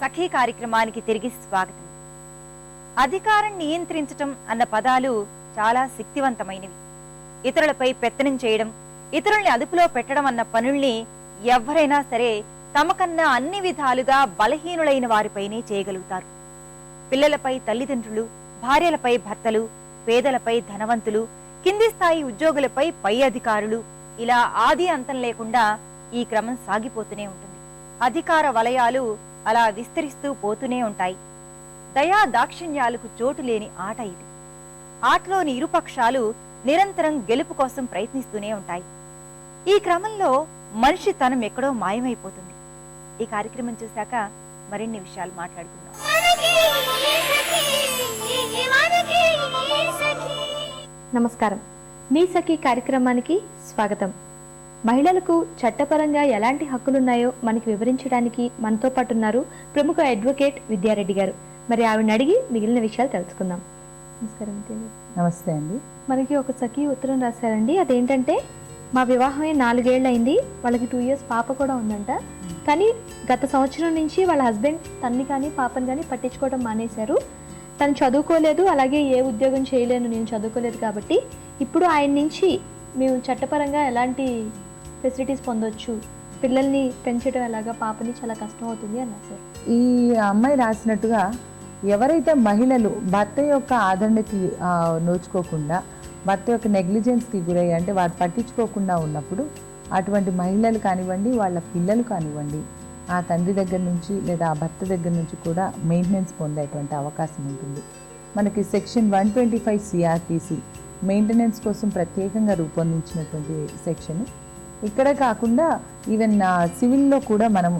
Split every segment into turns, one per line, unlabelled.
సఖీ కార్యక్రమానికి తిరిగి స్వాగతం. అధికారం నియంత్రించటం అన్న పదాలు చాలా శక్తివంతమైనవి. ఇతరులపై పెత్తనం చేయడం ఇతరుల్ని అదుపులో పెట్టడం అన్న పనుల్ని ఎవరైనా సరే తమకన్నా అన్ని విధాలుగా బలహీనులైన వారిపైనే చేయగలుగుతారు. పిల్లలపై తల్లిదండ్రులు భార్యలపై భర్తలు పేదలపై ధనవంతులు కింది స్థాయి ఉద్యోగులపై పై అధికారులు ఇలా ఆది అంతం లేకుండా ఈ క్రమం సాగిపోతూనే ఉంటుంది. అధికార వలయాలు అలా విస్తరిస్తూ పోతూనే ఉంటాయి. దయా దాక్షిణ్యాలకు చోటు లేని ఆట ఇది. ఆటలోని ఇరుపక్షాలు నిరంతరం గెలుపు కోసం ప్రయత్నిస్తూనే ఉంటాయి. ఈ క్రమంలో మనిషి తనం ఎక్కడో మాయమైపోతుంది. ఈ కార్యక్రమం చూశాక మరిన్ని విషయాలు మాట్లాడుకుందాం.
నమస్కారం. మీ సఖీ కార్యక్రమానికి స్వాగతం. మహిళలకు చట్టపరంగా ఎలాంటి హక్కులున్నాయో మనకి వివరించడానికి మనతో పాటు ఉన్నారు ప్రముఖ అడ్వకేట్ విద్యారెడ్డి గారు. మరి ఆవిడని అడిగి మిగిలిన విషయాలు తెలుసుకుందాం. నమస్కారం.
నమస్తే అండి.
మనకి ఒక సఖీ ఉత్తరం రాశారండి. అదేంటంటే మా వివాహమే నాలుగేళ్ళు అయింది వాళ్ళకి టూ ఇయర్స్ పాప కూడా ఉందంట. కానీ గత సంవత్సరం నుంచి వాళ్ళ హస్బెండ్ తన్ని కానీ పాపని కానీ పట్టించుకోవడం మానేశారు. తను చదువుకోలేదు. అలాగే ఏ ఉద్యోగం చేయలేను నేను చదువుకోలేదు కాబట్టి. ఇప్పుడు ఆయన నుంచి మేము చట్టపరంగా ఎలాంటి ఫెసిలిటీస్ పొందొచ్చు. పిల్లల్ని పెంచడం ఎలాగా? పాపని చాలా కష్టం అవుతుంది అన్నారు సార్.
ఈ అమ్మాయి రాసినట్టుగా ఎవరైతే మహిళలు భర్త యొక్క ఆదరణకి నోచుకోకుండా భర్త యొక్క నెగ్లిజెన్స్కి గురయ్యి అంటే వారు పట్టించుకోకుండా ఉన్నప్పుడు అటువంటి మహిళలు కానివ్వండి వాళ్ళ పిల్లలు కానివ్వండి ఆ తండ్రి దగ్గర నుంచి లేదా ఆ భర్త దగ్గర నుంచి కూడా మెయింటెనెన్స్ పొందేటువంటి అవకాశం ఉంటుంది. మనకి section one twenty five CRTC maintenance కోసం ప్రత్యేకంగా రూపొందించినటువంటి సెక్షన్ ఇక్కడ కాకుండా ఈవెన్ సివిల్లో కూడా మనం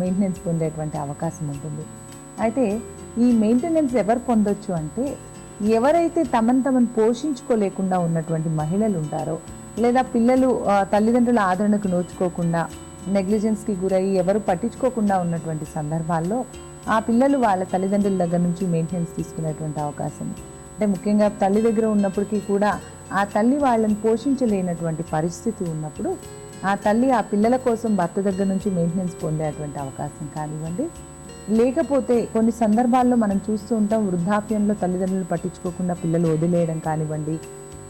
మెయింటెనెన్స్ పొందేటువంటి అవకాశం ఉంటుంది. అయితే ఈ మెయింటెనెన్స్ ఎవరు పొందొచ్చు అంటే ఎవరైతే తమను తమను పోషించుకోలేకుండా ఉన్నటువంటి మహిళలు ఉంటారో లేదా పిల్లలు తల్లిదండ్రుల ఆదరణకు నోచుకోకుండా నెగ్లిజెన్స్కి గురయ్యి ఎవరు పట్టించుకోకుండా ఉన్నటువంటి సందర్భాల్లో ఆ పిల్లలు వాళ్ళ తల్లిదండ్రుల దగ్గర నుంచి మెయింటెనెన్స్ తీసుకునేటువంటి అవకాశం. అంటే ముఖ్యంగా తల్లి దగ్గర ఉన్నప్పటికీ కూడా ఆ తల్లి వాళ్ళని పోషించలేనటువంటి పరిస్థితి ఉన్నప్పుడు ఆ తల్లి ఆ పిల్లల కోసం భర్త దగ్గర నుంచి మెయింటెనెన్స్ పొందేటువంటి అవకాశం కానివ్వండి. లేకపోతే కొన్ని సందర్భాల్లో మనం చూస్తూ ఉంటాం వృద్ధాప్యంలో తల్లిదండ్రులు పట్టించుకోకుండా పిల్లలు వదిలేయడం కానివ్వండి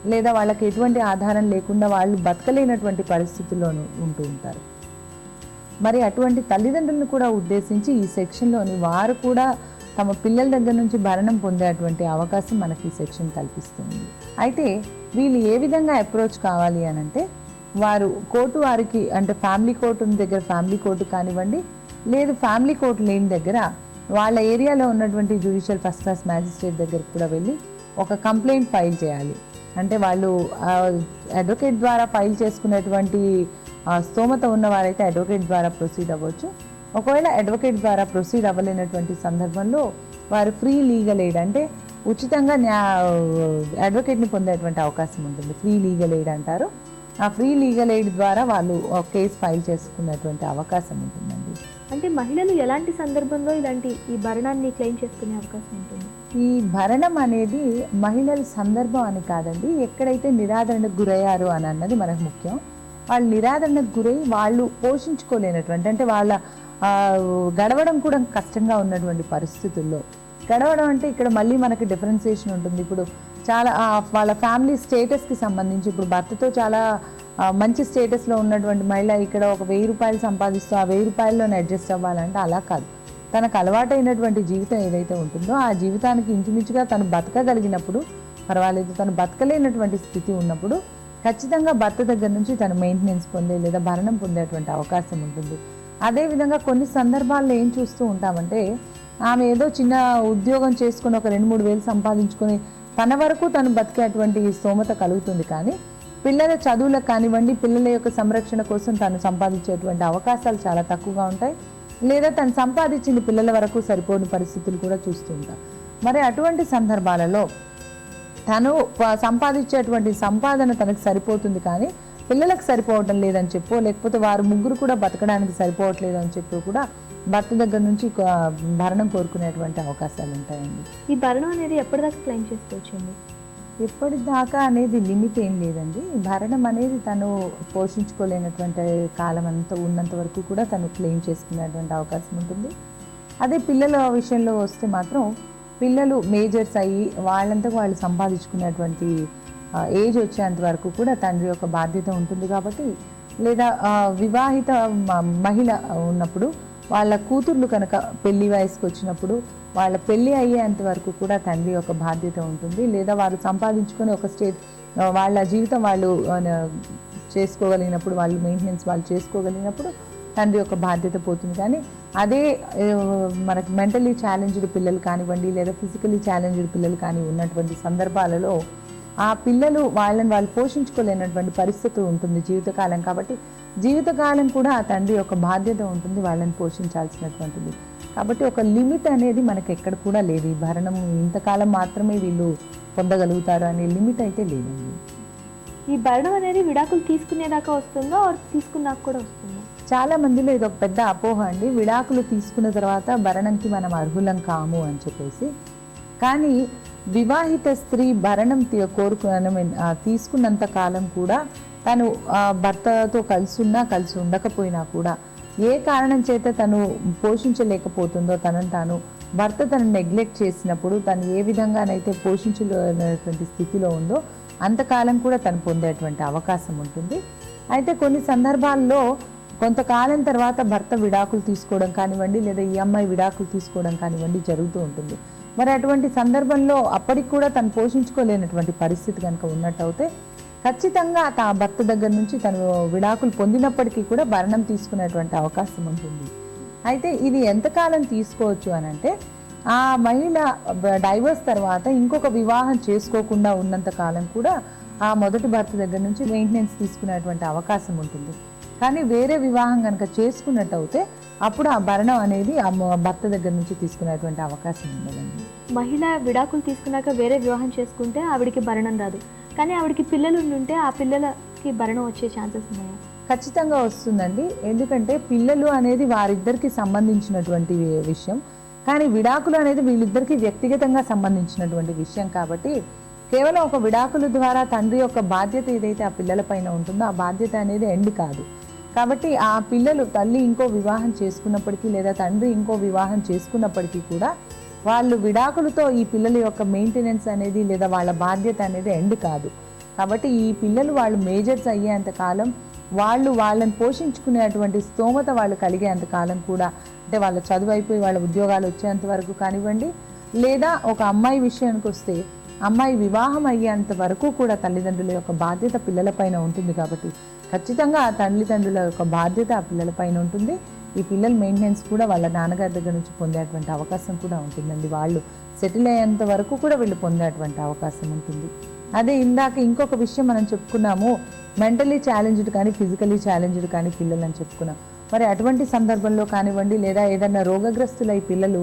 లేదా వాళ్ళకి ఎటువంటి ఆధారం లేకుండా వాళ్ళు బతకలేనటువంటి పరిస్థితుల్లోనూ ఉంటూ ఉంటారు. మరి అటువంటి తల్లిదండ్రులను కూడా ఉద్దేశించి ఈ సెక్షన్లోని వారు కూడా తమ పిల్లల దగ్గర నుంచి భరణం పొందేటువంటి అవకాశం మనకి ఈ సెక్షన్ కల్పిస్తుంది. అయితే వీళ్ళు ఏ విధంగా అప్రోచ్ కావాలి అని అంటే వారు కోర్టు వారికి అంటే ఫ్యామిలీ కోర్టు దగ్గర ఫ్యామిలీ కోర్టు కానివ్వండి లేదు ఫ్యామిలీ కోర్టు లేని దగ్గర వాళ్ళ ఏరియాలో ఉన్నటువంటి జ్యుడిషియల్ ఫస్ట్ క్లాస్ మ్యాజిస్ట్రేట్ దగ్గరకు కూడా వెళ్ళి ఒక కంప్లైంట్ ఫైల్ చేయాలి. అంటే వాళ్ళు అడ్వకేట్ ద్వారా ఫైల్ చేసుకునేటువంటి స్తోమత ఉన్నవారైతే అడ్వకేట్ ద్వారా ప్రొసీడ్ అవ్వచ్చు. ఒకవేళ అడ్వకేట్ ద్వారా ప్రొసీడ్ అవ్వలేనటువంటి సందర్భంలో వారు ఫ్రీ లీగల్ ఎయిడ్ అంటే ఉచితంగా న్యా అడ్వకేట్ని పొందేటువంటి అవకాశం ఉంటుంది. ఫ్రీ లీగల్ ఎయిడ్ అంటారు. ఆ ఫ్రీ లీగల్ ఎయిడ్ ద్వారా వాళ్ళు కేసు ఫైల్ చేసుకునేటువంటి అవకాశం ఉంటుందండి.
అంటే మహిళలు ఎలాంటి సందర్భంలో ఇలాంటి ఈ భరణాన్ని క్లెయిమ్ చేసుకునే అవకాశం ఉంటుంది?
ఈ భరణం అనేది మహిళల సందర్భం అని కాదండి. ఎక్కడైతే నిరాదరణకు గురయ్యారు అని అన్నది మనకు ముఖ్యం. వాళ్ళు నిరాదరణకు గురై వాళ్ళు పోషించుకోలేనటువంటి అంటే వాళ్ళ గడవడం కూడా కష్టంగా ఉన్నటువంటి పరిస్థితుల్లో. గడవడం అంటే ఇక్కడ మళ్ళీ మనకి డిఫరెన్సియేషన్ ఉంటుంది. ఇప్పుడు చాలా వాళ్ళ ఫ్యామిలీ స్టేటస్కి సంబంధించి ఇప్పుడు భర్తతో చాలా మంచి స్టేటస్లో ఉన్నటువంటి మహిళ ఇక్కడ ఒక వెయ్యి రూపాయలు సంపాదిస్తూ ఆ వెయ్యి రూపాయల్లోనే అడ్జస్ట్ అవ్వాలంటే అలా కాదు. తనకు అలవాటైనటువంటి జీవితం ఏదైతే ఉంటుందో ఆ జీవితానికి ఇంచుమించుగా తను బతకగలిగినప్పుడు పర్వాలేదు తను బతకలేనటువంటి స్థితి ఉన్నప్పుడు ఖచ్చితంగా భర్త దగ్గర నుంచి తను మెయింటెనెన్స్ పొందే లేదా భరణం పొందేటువంటి అవకాశం ఉంటుంది. అదేవిధంగా కొన్ని సందర్భాల్లో ఏం చూస్తూ ఉంటామంటే ఆమె ఏదో చిన్న ఉద్యోగం చేసుకుని ఒక రెండు మూడు వేలు సంపాదించుకొని తన వరకు తను బతికేటువంటి స్తోమత కలుగుతుంది కానీ పిల్లల చదువులకు కానివ్వండి పిల్లల యొక్క సంరక్షణ కోసం తను సంపాదించేటువంటి అవకాశాలు చాలా తక్కువగా ఉంటాయి. లేదా తను సంపాదించిన పిల్లల వరకు సరిపోని పరిస్థితులు కూడా చూస్తూ ఉంటాం. మరి అటువంటి సందర్భాలలో తను సంపాదించేటువంటి సంపాదన తనకు సరిపోతుంది కానీ పిల్లలకు సరిపోవటం లేదని చెప్పో లేకపోతే వారు ముగ్గురు కూడా బతకడానికి సరిపోవట్లేదు అని చెప్పి కూడా భర్త దగ్గర నుంచి భరణం కోరుకునేటువంటి అవకాశాలు ఉంటాయండి.
ఈ భరణం అనేది ఎప్పటిదాకా క్లెయిమ్ చేసుకోవచ్చండి?
ఎప్పటిదాకా అనేది లిమిట్ ఏం లేదండి. భరణం అనేది తను పోషించుకోలేనటువంటి కాలం అంతా ఉన్నంత వరకు కూడా తను క్లెయిమ్ చేసుకునేటువంటి అవకాశం ఉంటుంది. అదే పిల్లల విషయంలో వస్తే మాత్రం పిల్లలు మేజర్స్ అయ్యి వాళ్ళంతకు వాళ్ళు సంపాదించుకునేటువంటి ఏజ్ వచ్చేంత వరకు కూడా తండ్రి యొక్క బాధ్యత ఉంటుంది కాబట్టి లేదా వివాహిత మ- మహిళ ఉన్నప్పుడు వాళ్ళ కూతుర్లు కనుక పెళ్ళి వయసుకు వచ్చినప్పుడు వాళ్ళ పెళ్ళి అయ్యేంత వరకు కూడా తండ్రి యొక్క బాధ్యత ఉంటుంది. లేదా వాళ్ళు సంపాదించుకొని ఒక స్టేట్ వాళ్ళ జీవితం వాళ్ళు చేసుకోగలిగినప్పుడు వాళ్ళు మెయింటెనెన్స్ వాళ్ళు చేసుకోగలిగినప్పుడు తండ్రి యొక్క బాధ్యత పోతుంది. కానీ అదే మనకు మెంటలీ ఛాలెంజ్డ్ పిల్లలు కానివ్వండి లేదా ఫిజికలీ ఛాలెంజ్డ్ పిల్లలు కానీ ఉన్నటువంటి సందర్భాలలో ఆ పిల్లలు వాళ్ళని వాళ్ళు పోషించుకోలేనటువంటి పరిస్థితి ఉంటుంది జీవితకాలం కాబట్టి జీవితకాలం కూడా ఆ తండ్రి యొక్క బాధ్యత ఉంటుంది వాళ్ళని పోషించాల్సినటువంటిది. కాబట్టి ఒక లిమిట్ అనేది మనకి ఎక్కడ కూడా లేదు. ఈ భరణం ఇంతకాలం మాత్రమే వీళ్ళు పొందగలుగుతారు అనే లిమిట్ అయితే లేదండి.
ఈ భరణం అనేది విడాకులు తీసుకునేదాకా వస్తుందా తీసుకున్నాక కూడా వస్తుందా?
చాలా మందిలో ఇది ఒక పెద్ద అపోహ అండి. విడాకులు తీసుకున్న తర్వాత భరణంకి మనం అర్హులం కాము అని చెప్పేసి. కానీ వివాహిత స్త్రీ భరణం కోరుకున్న తీసుకున్నంత కాలం కూడా తను భర్తతో కలిసి ఉన్నా కలిసి ఉండకపోయినా కూడా ఏ కారణం చేత తను పోషించలేకపోతుందో తనను తాను భర్త తను నెగ్లెక్ట్ చేసినప్పుడు తను ఏ విధంగానైతే పోషించలేనటువంటి స్థితిలో ఉందో అంతకాలం కూడా తను పొందేటువంటి అవకాశం ఉంటుంది. అయితే కొన్ని సందర్భాల్లో కొంతకాలం తర్వాత భర్త విడాకులు తీసుకోవడం కానివ్వండి లేదా ఈ అమ్మాయి విడాకులు తీసుకోవడం కానివ్వండి జరుగుతూ ఉంటుంది. మరి అటువంటి సందర్భంలో అప్పటికి కూడా తను పోషించుకోలేనటువంటి పరిస్థితి కనుక ఉన్నట్టయితే ఖచ్చితంగా ఆ భర్త దగ్గర నుంచి తను విడాకులు పొందినప్పటికీ కూడా భరణం తీసుకునేటువంటి అవకాశం ఉంటుంది. అయితే ఇది ఎంతకాలం తీసుకోవచ్చు అని అంటే ఆ మహిళ డైవర్స్ తర్వాత ఇంకొక వివాహం చేసుకోకుండా ఉన్నంత కాలం కూడా ఆ మొదటి భర్త దగ్గర నుంచి మెయింటెనెన్స్ తీసుకునేటువంటి అవకాశం ఉంటుంది. కానీ వేరే వివాహం కనుక చేసుకున్నట్టు అయితే అప్పుడు ఆ భరణం అనేది ఆ భర్త దగ్గర నుంచి తీసుకునేటువంటి అవకాశం ఉండదండి.
మహిళ విడాకులు తీసుకున్నాక వేరే వివాహం చేసుకుంటే ఆవిడికి భరణం రాదు. కానీ ఆవిడకి పిల్లలు ఉంటే ఆ పిల్లలకి భరణం వచ్చే ఛాన్సెస్ ఉన్నాయా?
ఖచ్చితంగా వస్తుందండి. ఎందుకంటే పిల్లలు అనేది వారిద్దరికి సంబంధించినటువంటి విషయం. కానీ విడాకులు అనేది వీళ్ళిద్దరికి వ్యక్తిగతంగా సంబంధించినటువంటి విషయం కాబట్టి కేవలం ఒక విడాకుల ద్వారా తండ్రి యొక్క బాధ్యత ఏదైతే ఆ పిల్లల పైన ఉంటుందో ఆ బాధ్యత అనేది ఎండ్ కాదు. కాబట్టి ఆ పిల్లలు తల్లి ఇంకో వివాహం చేసుకున్నప్పటికీ లేదా తండ్రి ఇంకో వివాహం చేసుకున్నప్పటికీ కూడా వాళ్ళు విడాకులతో ఈ పిల్లల యొక్క మెయింటెనెన్స్ అనేది లేదా వాళ్ళ బాధ్యత అనేది ఎండ్ కాదు. కాబట్టి ఈ పిల్లలు వాళ్ళు మేజర్స్ అయ్యేంత కాలం వాళ్ళు వాళ్ళని పోషించుకునేటువంటి స్తోమత వాళ్ళు కలిగేంత కాలం కూడా అంటే వాళ్ళ చదువు అయిపోయి వాళ్ళ ఉద్యోగాలు వచ్చేంత వరకు కానివ్వండి లేదా ఒక అమ్మాయి విషయానికి వస్తే అమ్మాయి వివాహం అయ్యేంత వరకు కూడా తల్లిదండ్రుల యొక్క బాధ్యత పిల్లలపైన ఉంటుంది కాబట్టి ఖచ్చితంగా ఆ తల్లిదండ్రుల యొక్క బాధ్యత ఆ పిల్లలపైన ఉంటుంది. ఈ పిల్లల మెయింటెనెన్స్ కూడా వాళ్ళ నాన్నగారి దగ్గర నుంచి పొందేటువంటి అవకాశం కూడా ఉంటుందండి. వాళ్ళు సెటిల్ అయ్యేంత వరకు కూడా వీళ్ళు పొందేటువంటి అవకాశం ఉంటుంది. అదే ఇందాక ఇంకొక విషయం మనం చెప్పుకున్నాము. మెంటలీ ఛాలెంజ్డ్ కానీ ఫిజికలీ ఛాలెంజ్డ్ కానీ పిల్లలు అని చెప్పుకున్నాం. మరి అటువంటి సందర్భంలో కానివ్వండి లేదా ఏదైనా రోగగ్రస్తులై పిల్లలు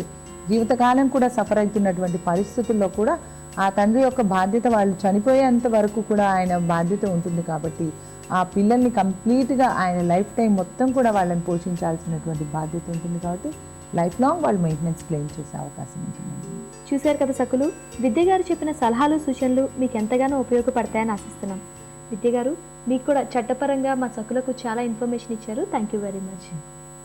జీవితకాలం కూడా సఫర్ అవుతున్నటువంటి పరిస్థితుల్లో కూడా ఆ తండ్రి యొక్క బాధ్యత వాళ్ళు చనిపోయేంత వరకు కూడా ఆయన బాధ్యత ఉంటుంది కాబట్టి ఆ పిల్లల్ని కంప్లీట్గా ఆయన లైఫ్ టైం మొత్తం కూడా వాళ్ళని పోషించాల్సినటువంటి బాధ్యత ఉంటుంది కాబట్టి లైఫ్ లాంగ్ వాళ్ళు మెయింటెనెన్స్ క్లెయిమ్ చేసే అవకాశం ఉంటుందండి.
చూశారు కదా సకులు విద్య గారు చెప్పిన సలహాలు సూచనలు మీకు ఎంతగానో ఉపయోగపడతాయని ఆశిస్తున్నాం. విద్య గారు మీకు కూడా చట్టపరంగా మా సకులకు చాలా ఇన్ఫర్మేషన్ ఇచ్చారు. Thank you very much.